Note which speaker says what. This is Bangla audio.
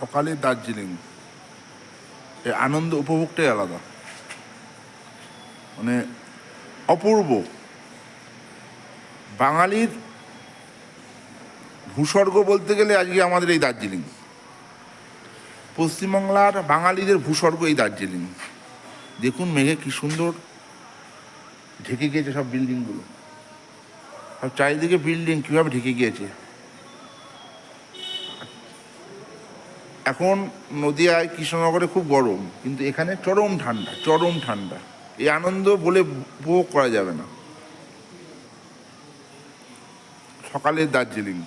Speaker 1: সকালে দার্জিলিং। এই আনন্দ উপভোগটাই আলাদা। মানে অপূর্ব। বাঙালির ভূস্বর্গ বলতে গেলে আজকে আমাদের এই দার্জিলিং। পশ্চিমবাংলার বাঙালিদের ভূস্বর্গ এই দার্জিলিং। দেখুন মেঘে কি সুন্দর ঢেকে গিয়েছে সব বিল্ডিংগুলো সব চারিদিকে বিল্ডিং কীভাবে ঢেকে গিয়েছে। এখন নদিয়ায় কৃষ্ণনগরে খুব গরম, কিন্তু এখানে চরম ঠান্ডা চরম ঠান্ডা। এই আনন্দ বলে উপভোগ করা যাবে না। সকালের দার্জিলিং।